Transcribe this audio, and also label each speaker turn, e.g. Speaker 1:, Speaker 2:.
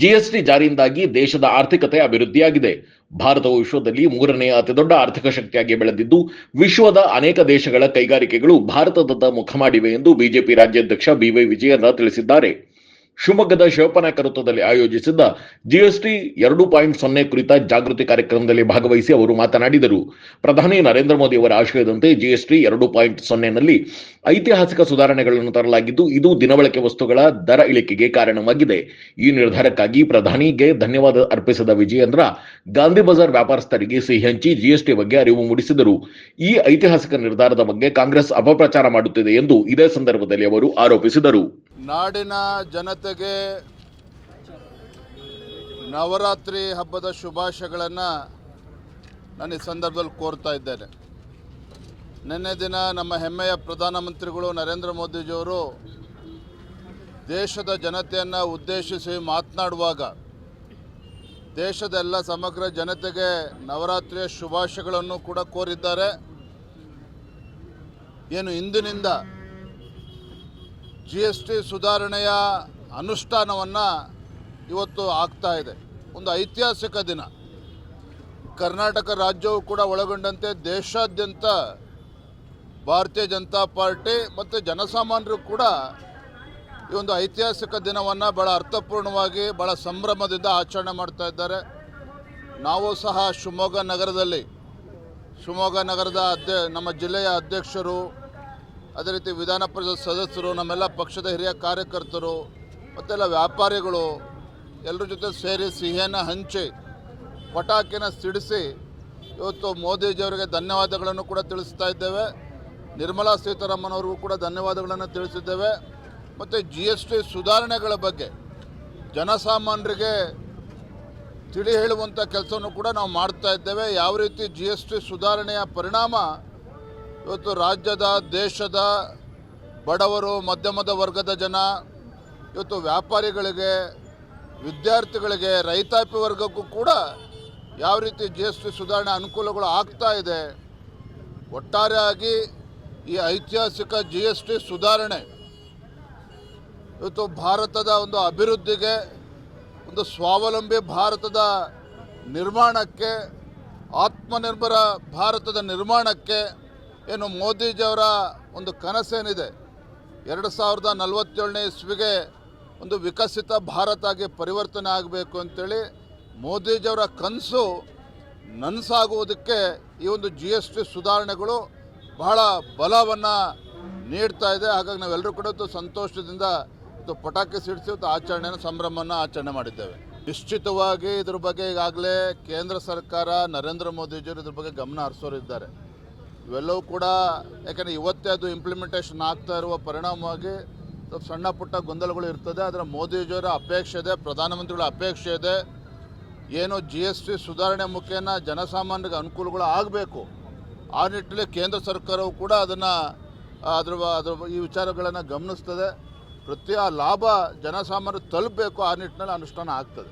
Speaker 1: GST ಜಾರಿಯಿಂದಾಗಿ ದೇಶದ ಆರ್ಥಿಕತೆ ಅಭಿವೃದ್ಧಿಯಾಗಿದೆ. ಭಾರತವು ವಿಶ್ವದಲ್ಲಿ ಮೂರನೇ ಅತಿದೊಡ್ಡ ಆರ್ಥಿಕ ಶಕ್ತಿಯಾಗಿ ಬೆಳೆದಿದ್ದು, ವಿಶ್ವದ ಅನೇಕ ದೇಶಗಳ ಕೈಗಾರಿಕೆಗಳು ಭಾರತದತ್ತ ಮುಖ ಮಾಡಿವೆ ಎಂದು ಬಿಜೆಪಿ ರಾಜ್ಯಾಧ್ಯಕ್ಷ ಬಿವೈ ವಿಜಯೇಂದ್ರ ತಿಳಿಸಿದ್ದಾರೆ. ಶಿವಮೊಗ್ಗದ ಶಿವಪ್ಪನ ವೃತ್ತದಲ್ಲಿ ಆಯೋಜಿಸಿದ್ದ ಜಿಎಸ್ಟಿ ಎರಡು ಪಾಯಿಂಟ್ ಸೊನ್ನೆ ಕುರಿತ ಜಾಗೃತಿ ಕಾರ್ಯಕ್ರಮದಲ್ಲಿ ಭಾಗವಹಿಸಿ ಅವರು ಮಾತನಾಡಿದರು. ಪ್ರಧಾನಿ ನರೇಂದ್ರ ಮೋದಿ ಅವರ ಆಶಯದಂತೆ ಜಿಎಸ್ಟಿ ಎರಡು ಪಾಯಿಂಟ್ ಸೊನ್ನೆನಲ್ಲಿ ಐತಿಹಾಸಿಕ ಸುಧಾರಣೆಗಳನ್ನು ತರಲಾಗಿದ್ದು, ಇದು ದಿನಬಳಕೆ ವಸ್ತುಗಳ ದರ ಇಳಿಕೆಗೆ ಕಾರಣವಾಗಿದೆ. ಈ ನಿರ್ಧಾರಕ್ಕಾಗಿ ಪ್ರಧಾನಿಗೆ ಧನ್ಯವಾದ ಅರ್ಪಿಸಿದ ವಿಜಯೇಂದ್ರ, ಗಾಂಧಿ ಬಜಾರ್ ವ್ಯಾಪಾರಸ್ಥರಿಗೆ ಸಿಹಿ ಹಂಚಿ ಜಿಎಸ್ಟಿ ಬಗ್ಗೆ ಅರಿವು ಮೂಡಿಸಿದರು. ಈ ಐತಿಹಾಸಿಕ ನಿರ್ಧಾರದ ಬಗ್ಗೆ ಕಾಂಗ್ರೆಸ್ ಅಪಪ್ರಚಾರ ಮಾಡುತ್ತಿದೆ ಎಂದು ಇದೇ ಸಂದರ್ಭದಲ್ಲಿ ಅವರು ಆರೋಪಿಸಿದರು.
Speaker 2: ನಾಡಿನ ಜನತೆಗೆ ನವರಾತ್ರಿ ಹಬ್ಬದ ಶುಭಾಶಯಗಳನ್ನು ನಾನು ಈ ಸಂದರ್ಭದಲ್ಲಿ ಕೋರ್ತಾ ಇದ್ದೇನೆ. ನಿನ್ನೆ ದಿನ ನಮ್ಮ ಹೆಮ್ಮೆಯ ಪ್ರಧಾನಮಂತ್ರಿಗಳು ನರೇಂದ್ರ ಮೋದಿಜಿಯವರು ದೇಶದ ಜನತೆಯನ್ನು ಉದ್ದೇಶಿಸಿ ಮಾತನಾಡುವಾಗ ದೇಶದ ಎಲ್ಲ ಸಮಗ್ರ ಜನತೆಗೆ ನವರಾತ್ರಿಯ ಶುಭಾಶಯಗಳನ್ನು ಕೂಡ ಕೋರಿದ್ದಾರೆ. ಏನು ಇಂದಿನಿಂದ ಜಿ ಎಸ್ ಟಿ ಸುಧಾರಣೆಯ ಅನುಷ್ಠಾನವನ್ನು ಇವತ್ತು ಆಗ್ತಾ ಇದೆ. ಒಂದು ಐತಿಹಾಸಿಕ ದಿನ. ಕರ್ನಾಟಕ ರಾಜ್ಯವು ಕೂಡ ಒಳಗೊಂಡಂತೆ ದೇಶಾದ್ಯಂತ ಭಾರತೀಯ ಜನತಾ ಪಾರ್ಟಿ ಮತ್ತು ಜನಸಾಮಾನ್ಯರು ಕೂಡ ಈ ಒಂದು ಐತಿಹಾಸಿಕ ದಿನವನ್ನು ಭಾಳ ಅರ್ಥಪೂರ್ಣವಾಗಿ ಭಾಳ ಸಂಭ್ರಮದಿಂದ ಆಚರಣೆ ಮಾಡ್ತಾ ಇದ್ದಾರೆ. ನಾವು ಸಹ ಶಿವಮೊಗ್ಗ ನಗರದಲ್ಲಿ, ಶಿವಮೊಗ್ಗ ನಗರದ ಅಧ್ಯ ನಮ್ಮ ಜಿಲ್ಲೆಯ ಅಧ್ಯಕ್ಷರು ಅದೇ ರೀತಿ ವಿಧಾನ ಪರಿಷತ್ ಸದಸ್ಯರು, ನಮ್ಮೆಲ್ಲ ಪಕ್ಷದ ಹಿರಿಯ ಕಾರ್ಯಕರ್ತರು, ಮತ್ತೆಲ್ಲ ವ್ಯಾಪಾರಿಗಳು ಎಲ್ಲರ ಜೊತೆ ಸೇರಿ ಸಿಹಿಯನ್ನು ಹಂಚಿ ಪಟಾಕಿನ ಸಿಡಿಸಿ ಇವತ್ತು ಮೋದಿಜಿಯವರಿಗೆ ಧನ್ಯವಾದಗಳನ್ನು ಕೂಡ ತಿಳಿಸ್ತಾ ಇದ್ದೇವೆ. ನಿರ್ಮಲಾ ಸೀತಾರಾಮನ್ ಅವ್ರಿಗೂ ಕೂಡ ಧನ್ಯವಾದಗಳನ್ನು ತಿಳಿಸಿದ್ದೇವೆ. ಮತ್ತು ಜಿ ಎಸ್ ಟಿ ಸುಧಾರಣೆಗಳ ಬಗ್ಗೆ ಜನಸಾಮಾನ್ಯರಿಗೆ ತಿಳಿ ಹೇಳುವಂಥ ಕೆಲಸವನ್ನು ಕೂಡ ನಾವು ಮಾಡ್ತಾ ಇದ್ದೇವೆ. ಯಾವ ರೀತಿ ಜಿ ಎಸ್ ಟಿ ಸುಧಾರಣೆಯ ಪರಿಣಾಮ ಇವತ್ತು ರಾಜ್ಯದ, ದೇಶದ ಬಡವರು, ಮಧ್ಯಮದ ವರ್ಗದ ಜನ, ಇವತ್ತು ವ್ಯಾಪಾರಿಗಳಿಗೆ, ವಿದ್ಯಾರ್ಥಿಗಳಿಗೆ, ರೈತಾಪಿ ವರ್ಗಕ್ಕೂ ಕೂಡ ಯಾವ ರೀತಿ ಜಿ ಎಸ್ ಟಿ ಸುಧಾರಣೆ ಅನುಕೂಲಗಳು ಆಗ್ತಾ ಇದೆ, ಒಟ್ಟಾರೆಯಾಗಿ ಈ ಐತಿಹಾಸಿಕ ಜಿ ಎಸ್ ಟಿ ಸುಧಾರಣೆ ಇವತ್ತು ಭಾರತದ ಒಂದು ಅಭಿವೃದ್ಧಿಗೆ, ಒಂದು ಸ್ವಾವಲಂಬಿ ಭಾರತದ ನಿರ್ಮಾಣಕ್ಕೆ, ಆತ್ಮನಿರ್ಭರ ಭಾರತದ ನಿರ್ಮಾಣಕ್ಕೆ ಏನು ಮೋದಿಜಿಯವರ ಒಂದು ಕನಸೇನಿದೆ. ಎರಡು ಸಾವಿರದ ನಲವತ್ತೇಳನೇ ಇಸ್ವಿಗೆ ಒಂದು ವಿಕಸಿತ ಭಾರತ ಆಗಿ ಪರಿವರ್ತನೆ ಆಗಬೇಕು ಅಂತೇಳಿ ಮೋದಿಜಿಯವರ ಕನಸು ನನಸಾಗುವುದಕ್ಕೆ ಈ ಒಂದು ಜಿ ಎಸ್ ಟಿ ಸುಧಾರಣೆಗಳು ಬಹಳ ಬಲವನ್ನು ನೀಡ್ತಾ ಇದೆ. ಹಾಗಾಗಿ ನಾವೆಲ್ಲರೂ ಕೂಡ ಸಂತೋಷದಿಂದ ಪಟಾಕಿ ಸಿಡಿಸಿ ಇವತ್ತು ಆಚರಣೆಯನ್ನು ಸಂಭ್ರಮವನ್ನು ಆಚರಣೆ ಮಾಡಿದ್ದೇವೆ. ನಿಶ್ಚಿತವಾಗಿ ಇದ್ರ ಬಗ್ಗೆ ಈಗಾಗಲೇ ಕೇಂದ್ರ ಸರ್ಕಾರ ನರೇಂದ್ರ ಮೋದಿಜಿಯವರು ಇದ್ರ ಬಗ್ಗೆ ಗಮನ ಹರಿಸೋರಿದ್ದಾರೆ. ಇವೆಲ್ಲವೂ ಕೂಡ ಯಾಕಂದರೆ ಇವತ್ತೇ ಅದು ಇಂಪ್ಲಿಮೆಂಟೇಷನ್ ಆಗ್ತಾ ಇರುವ ಪರಿಣಾಮವಾಗಿ ಸ್ವಲ್ಪ ಸಣ್ಣ ಪುಟ್ಟ ಗೊಂದಲಗಳು ಇರ್ತದೆ. ಆದರೆ ಮೋದಿಜಿಯವರ ಅಪೇಕ್ಷೆ ಇದೆ, ಪ್ರಧಾನಮಂತ್ರಿಗಳ ಅಪೇಕ್ಷೆ ಇದೆ. ಏನು ಜಿ ಎಸ್ ಟಿ ಸುಧಾರಣೆ ಮುಖೇನ ಜನಸಾಮಾನ್ಯರಿಗೆ ಅನುಕೂಲಗಳು ಆಗಬೇಕು. ಆ ನಿಟ್ಟಿನಲ್ಲಿ ಕೇಂದ್ರ ಸರ್ಕಾರವು ಕೂಡ ಅದನ್ನು, ಅದ್ರ ಅದ್ರ ಈ ವಿಚಾರಗಳನ್ನು ಗಮನಿಸ್ತದೆ. ಪ್ರತಿ ಆ ಲಾಭ ಜನಸಾಮಾನ್ಯರು ತಲುಪಬೇಕು ಆ ನಿಟ್ಟಿನಲ್ಲಿ ಅನುಷ್ಠಾನ ಆಗ್ತದೆ.